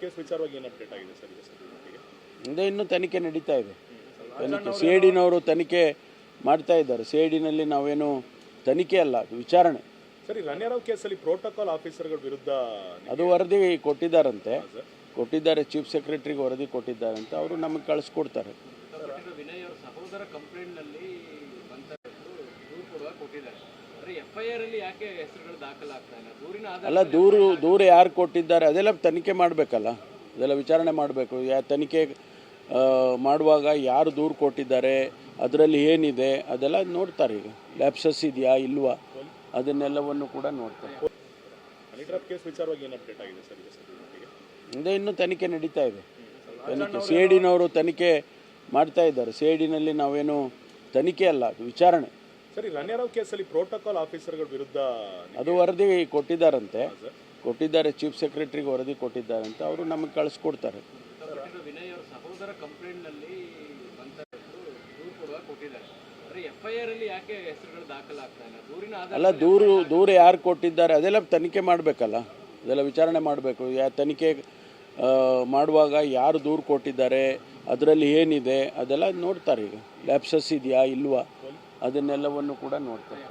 Case ವಿಚಾರವಾಗಿ ಏನು update ಆಗಿದೆ ಸರ್ ಈಗ ಸದ್ಯಕ್ಕೆ ಮುಂದೆ ಇನ್ನೂ ತನಿಖೆ ನಡೀತಾ ಇದೆ. ತನಿಖೆ. ಸಿ ಐ ಡಿನವರು ತನಿಖೆ ಮಾಡ್ತಾ ಇದ್ದಾರೆ. ಸಿ ಐ ಡಿನಲ್ಲಿ ನಾವೇನು ತನಿಖೆ ಅಲ್ಲ ಅದು ವಿಚಾರಣೆ. ಸರಿ ರಣ್ಯರಾವ್ ಕೇಸಲ್ಲಿ ಪ್ರೋಟೋಕಾಲ್ ಆಫೀಸರ್ಗಳ ವಿರುದ್ಧ ಅದು ವರದಿ ಕೊಟ್ಟಿದ್ದಾರಂತೆ. ಕೊಟ್ಟಿದ್ದಾರೆ ಚೀಫ್ ಸೆಕ್ರೆಟರಿಗೆ ವರದಿ ಕೊಟ್ಟಿದ್ದಾರಂತೆ. ಅವರು ನಮಗೆ ಕಳಿಸ್ಕೊಡ್ತಾರೆ. ವಿನಯ್ ಅವರ ಸಹೋದರ ಕಂಪ್ಲೇಂಟ್ನಲ್ಲಿ ಕೊಟ್ಟಿದ್ದಾರೆ. ಅಲ್ಲಿ ದೂರು ದೂರು ಯಾರು ಕೊಟ್ಟಿದ್ದಾರೆ ಅದೆಲ್ಲ ತನಿಖೆ ಮಾಡಬೇಕಲ್ಲ? ಅದೆಲ್ಲ ವಿಚಾರಣೆ ಮಾಡಬೇಕು. ಯಾ ತನಿಖೆ ಆ, ಮಾಡುವಾಗ ಯಾರು ದೂರು ಕೊಟ್ಟಿದ್ದಾರೆ ಅದರಲ್ಲಿ ಏನಿದೆ ಅದೆಲ್ಲ ನೋಡ್ತಾರೆ ಈಗ. ಲ್ಯಾಪ್ಸಸ್ ಇದೆಯಾ ಇಲ್ವಾ? ಅದನ್ನೆಲ್ಲವನ್ನು ಕೂಡ ನೋಡ್ತಾರೆ. ಅಂದರೆ ಟ್ರಾಪ್ ಕೇಸ್ ವಿಚಾರವಾಗಿ ಏನು ಅಪ್ಡೇಟ್ ಆಗಿದೆ ಸರ್ ಈಗ ಸದ್ಯಕ್ಕೆ ಮುಂದೆ ಇನ್ನೂ ತನಿಖೆ ನಡೀತಾ ಇದೆ. ತನಿಖೆ. ಸಿ ಐ ಡಿನವರು ತನಿಖೆ ಮಾಡ್ತಾ ಇದ್ದಾರೆ. ಸಿ ಐ ಡಿನಲ್ಲಿ ನಾವೇನು ತನಿಖೆ ಅಲ್ಲ ಅದು ವಿಚಾರಣೆ. ಸರ್ ಈ ಕೇಸಲ್ಲಿ ಪ್ರೋಟೋಕಾಲ್ ಆಫೀಸರ್ಗಳ ವಿರುದ್ಧ ಅದು ವರದಿ ಕೊಟ್ಟಿದ್ದಾರಂತೆ. ಕೊಟ್ಟಿದ್ದಾರೆ ಚೀಫ್ ಸೆಕ್ರೆಟರಿಗೆ ವರದಿ ಕೊಟ್ಟಿದ್ದಾರಂತೆ. ಅವರು ನಮಗೆ ಕಳಿಸ್ಕೊಡ್ತಾರೆ. ಅಲ್ಲ ದೂರು ದೂರು ಯಾರು ಕೊಟ್ಟಿದ್ದಾರೆ ಅದೆಲ್ಲ ತನಿಖೆ ಮಾಡಬೇಕಲ್ಲ. ಅದೆಲ್ಲ ವಿಚಾರಣೆ ಮಾಡಬೇಕು. ಯಾ ತನಿಖೆ ಮಾಡುವಾಗ ಯಾರು ದೂರು ಕೊಟ್ಟಿದ್ದಾರೆ ಅದರಲ್ಲಿ ಏನಿದೆ ಅದೆಲ್ಲ ನೋಡ್ತಾರೆ ಈಗ. ಲ್ಯಾಪ್ಸಸ್ ಇದೆಯಾ ಇಲ್ವಾ? ಅದನ್ನೆಲ್ಲವನ್ನು ಕೂಡ ನೋಡ್ತೇವೆ